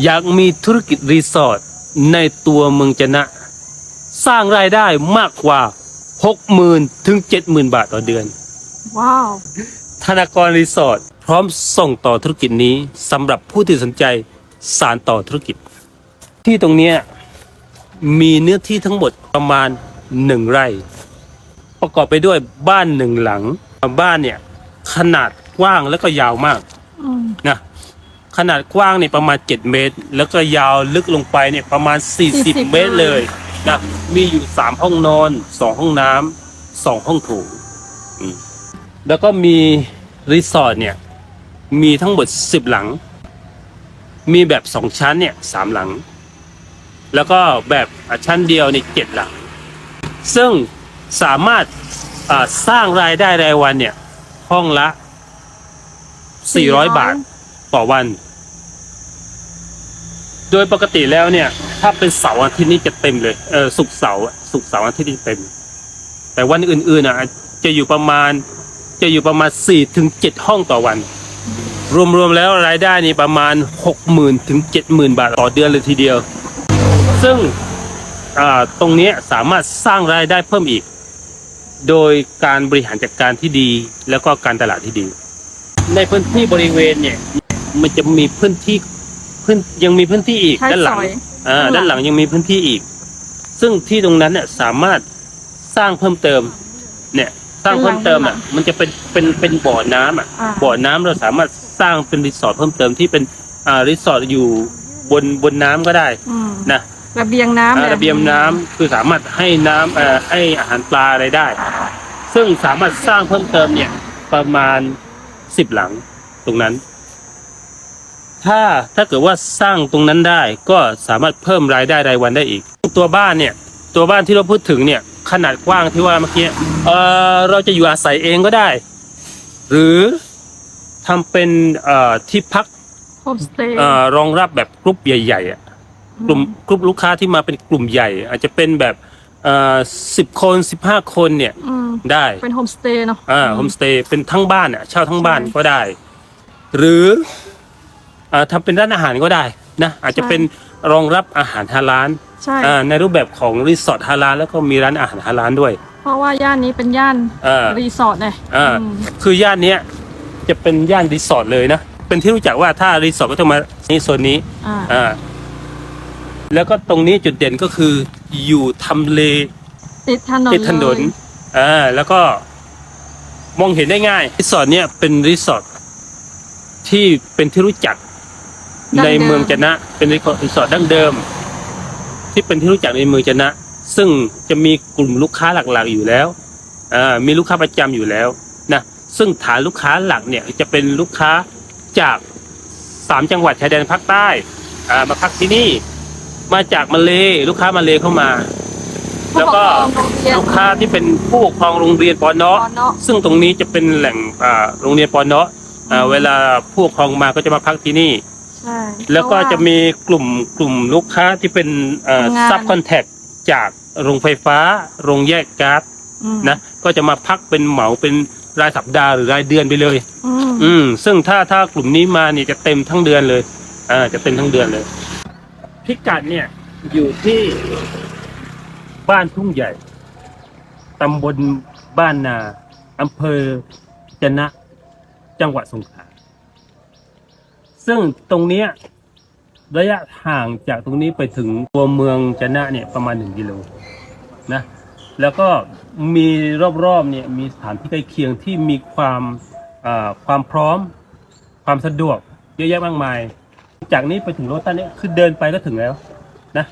อยากมีธุรกิจรีสอร์ทในตัวเมืองจะนะ สร้างรายได้มากกว่า 60,000 ถึง 70,000 บาทต่อเดือน ว้าว ธนากรรีสอร์ทพร้อมส่งต่อธุรกิจนี้สำหรับผู้ที่สนใจสารต่อธุรกิจ ที่ตรงเนี้ยมีเนื้อที่ทั้งหมดประมาณหนึ่งไร่ ประกอบไปด้วยบ้านหนึ่งหลัง บ้านเนี่ย ขนาดกว้างแล้วก็ยาวมากอืมนะ ขนาดกว้างเนี่ยประมาณ 7 เมตร แล้วก็ยาวลึกลงไปเนี่ยประมาณ 40เมตรเลยนะมีอยู่ 3 ห้องนอน 2 ห้องน้ำสองห้องโถงอืมแล้วก็มีรีสอร์ทเนี่ยมีทั้งหมด 10 หลัง มีแบบ 2 ชั้นเนี่ยสามหลัง แล้วก็แบบชั้นเดียวเนี่ยเจ็ดหลัง ซึ่งสามารถอ่าสร้างรายได้รายวันเนี่ยห้องละ 400 บาท ต่อวัน โดยปกติแล้วเนี่ย ถ้าเป็นเสาร์อาทิตย์นี่จะเต็มเลยเออศุกเสาร์อะศุกเสาร์อาทิตย์นี่เต็ม แต่วันอื่นๆอะ จะอยู่ประมาณ จะอยู่ประมาณสี่ถึงเจ็ดห้องต่อวัน รวมๆแล้วรายได้นี่ประมาณหกหมื่นถึงเจ็ดหมื่นบาทต่อเดือนเลยทีเดียว ซึ่งตรงนี้สามารถสร้างรายได้เพิ่มอีก โดยการบริหารจัดการที่ดี แล้วก็การตลาดที่ดี ในพื้นที่บริเวณเนี่ย มันจะมีพื้นที่พื้นยังมีพื้นที่อีกท้ายด้านหลัซงอยอ่าด้านหลังด้านหลังยังมีพื้นที่อีก ซึ่งที่ตรงนั้นเนี่ยสามารถสร้างเพิ่มเติม เนี่ยสร้างเพิ่มเติมอะ มันจะเป็นเป็นเป็นบ่อน้ำอะอ่าบ่อน้ำเราสามารถสร้างเป็นรีสอร์ทเพิ่มเติมที่เป็นอ่ารีสอร์ทอยู่บนบนน้ำก็ได้อืมนะระเบียงน้ำอ่านี่ระเบียงน้ำคือสามารถให้น้ำเอ่อให้อาหารปลาอะไรได้ ซึ่งสามารถสร้างเพิ่มเติมเนี่ยประมาณสิบหลังตรงนั้น ถ้าถ้าเกิดว่าสร้างตรงนั้นได้ก็สามารถเพิ่มรายได้รายวันได้อีก ตัวบ้านเนี่ยตัวบ้านที่เราพูดถึงเนี่ยขนาดกว้างที่ว่าเมื่อกี้เออเราจะอยู่อาศัยเองก็ได้ หรือทำเป็นเอ่อที่พักโฮมสเตย์เอ่อรองรับแบบกรุ๊ปใหญ่ๆอะกลุ่มกลุ่มลูกค้าที่มาเป็นกลุ่มใหญ่ อาจจะเป็นแบบเอ่อสิบคนสิบห้าคนเนี่ยอืมได้เป็นโฮมสเตย์เนาะ อ่าโฮมสเตย์เป็นทั้งบ้านอะเช่าทั้งบ้านใช่ก็ได้ หรือ อ่าทำเป็นร้านอาหารก็ได้นะอาจจะใช่เป็นรองรับอาหารฮาลาลใช่ อ่าในรูปแบบของรีสอร์ทฮาลาลแล้วก็มีร้านอาหารฮาลาลด้วย เพราะว่าย่านนี้เป็นย่านอ่ารีสอร์ทเลยอ่าอืมคือย่านเนี้ยจะเป็นย่านรีสอร์ทเลยนะ เป็นที่รู้จักว่าถ้ารีสอร์ทก็ต้องมานี่โซนนี้อ่าอ่าแล้วก็ตรงนี้จุดเด่นก็คืออยู่ทำเลติดถนนติดถนนเลยอ่าแล้วก็มองเห็นได้ง่ายรีสอร์ทเนี่ยเป็นรีสอร์ทที่เป็นที่รู้จัก ในเมืองจะนะ เป็นรีสอร์ทดั้งเดิม ที่เป็นที่รู้จักในเมืองจะนะ ซึ่งจะมีกลุ่มลูกค้าหลักๆอยู่แล้วอ่ามีลูกค้าประจำอยู่แล้วนะซึ่งฐานลูกค้าหลักเนี่ยจะเป็นลูกค้าจากสามจังหวัดชายแดนภาคใต้อ่ามาพักที่นี่ มาจากมาเลลูกค้ามาเลเข้ามา แล้วก็ผู้ปครองโรงเรียนลูกค้าที่เป็นผู้ปกครองโรงเรียนปอปเนาะอเนาะซึ่งตรงนี้จะเป็นแหล่งอ่าโรงเรียนปอเนาะอ่าอืมเวลาผู้ปกครองมาก็จะมาพักที่นี่ ใช่แล้วก็เพราว่าจะมีกลุ่มกลุ่มลูกค้าที่เป็นทำงาน ซับคอนแทคจากโรงไฟฟ้า โรงแยกก๊าซอืมนะก็จะมาพักเป็นเหมาเป็นรายสัปดาห์หรือรายเดือนไปเลย อืมอืม ซึ่งถ้าถ้ากลุ่มนี้มาเนี่ยจะเต็มทั้งเดือนเลย อ่า จะเต็มทั้งเดือนเลย พิกัดเนี่ยอยู่ที่บ้านทุ่งใหญ่ ตำบลบ้านนา อำเภอจะนะ จังหวัดสงขลา ซึ่งตรงเนี้ยระยะห่างจากตรงนี้ไปถึงตัวเมืองจะนะเนี่ยประมาณหนึ่งกิโลนะแล้วก็มีรอบๆเนี่ยมีสถานที่ใกล้เคียงที่มีความอ่าความพร้อมความสะดวกเยอะแยะมากมาย จากนี้ไปถึงโรตันเนี่ยคือเดินไปก็ถึงแล้วนะ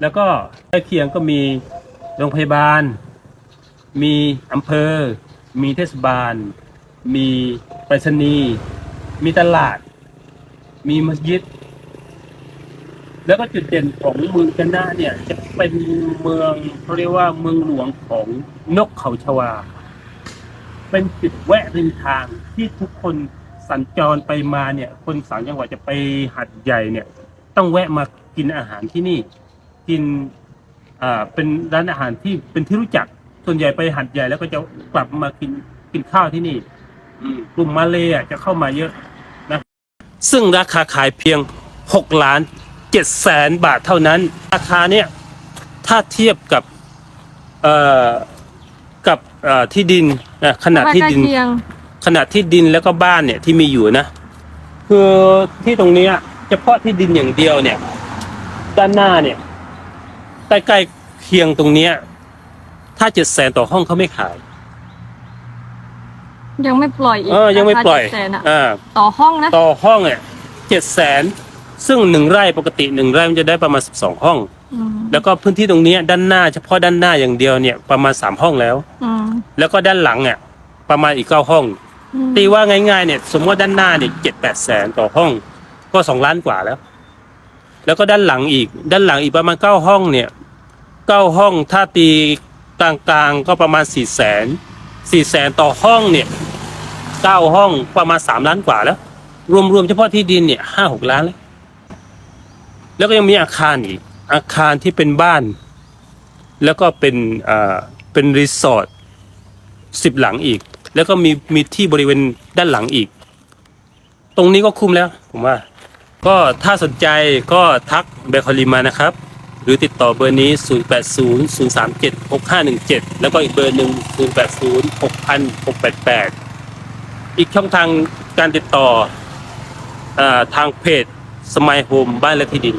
แล้วก็ใกล้เคียงก็มีโรงพยาบาล มีอำเภอ มีเทศบาล มีไปรษณีย์มีตลาด มีมัสยิด แล้วก็จุดเด่นของเมืองกันนาเนี่ย จะเป็นเมืองเขาเรียกว่าเมืองหลวงของนกเขาชวา เป็นจุดแวะริมทางที่ทุกคนสัญจรไปมาเนี่ย คนสามจังหวัดจะไปหัดใหญ่เนี่ย ต้องแวะมากินอาหารที่นี่ กินอ่าเป็นร้านอาหารที่เป็นที่รู้จักส่วนใหญ่ไปหัดใหญ่แล้วก็จะกลับมากินกินข้าวที่นี่ อืมกลุ่มมาเลยอะจะเข้ามาเยอะนะ ซึ่งราคาขายเพียงหกล้านเจ็ดแสนบาทเท่านั้น ราคาเนี่ยถ้าเทียบกับเอ่อกับเอ่อที่ดินนะขนาดใกล้ที่ดินเคียงขนาดที่ดินแล้วก็บ้านเนี่ยที่มีอยู่นะ คือที่ตรงเนี้ยเฉพาะที่ดินอย่างเดียวเนี่ย ด้านหน้าเนี่ยใกล้ๆเคียงตรงเนี้ยถ้าเจ็ดแสนต่อห้องเขาไม่ขาย ยังไม่ปล่อยอีกเออยังไม่ปล่อยราคา700,000อะอ่าต่อห้องนะต่อห้องเนี่ยเจ็ดแสนซึ่งหนึ่งไร่ปกติหนึ่งไร่มันจะได้ประมาณสิบสองห้อง อืมแล้วก็พื้นที่ตรงเนี้ยด้านหน้าเฉพาะด้านหน้าอย่างเดียวเนี่ยประมาณสามห้องแล้ว อืมแล้วก็ด้านหลังเนี่ยประมาณอีกเก้าห้อง อืมตีว่าง่ายๆเนี่ยสมมติว่าด้านหน้าเนี่ยเจ็ดแปดแสนต่อห้อง ก็สองล้านกว่าแล้ว แล้วก็ด้านหลังอีก ด้านหลังอีกประมาณเก้าห้องเนี่ยเก้าห้องถ้าตีกลางๆก็ประมาณสี่แสนสี่แสนต่อห้องเนี่ย เก้าห้องประมาณสามล้านกว่าแล้ว รวมๆเฉพาะที่ดินเนี่ยห้าหกล้านแล้วแล้วก็ยังมีอาคารอีก อาคารที่เป็นบ้าน แล้วก็เป็นอ่าเป็นรีสอร์ทสิบหลังอีก แล้วก็มีมีที่บริเวณด้านหลังอีก ตรงนี้ก็คุ้มแล้ว ผมว่า ก็ถ้าสนใจก็ทักเบคอลีมานะครับ หรือติดต่อเบอร์นี้ 080 037 6517 แล้วก็อีกเบอร์หนึ่ง080 6000 688 อีกช่องทางการติดต่ออทางเพจสมัยโฮมบ้านและที่ดิน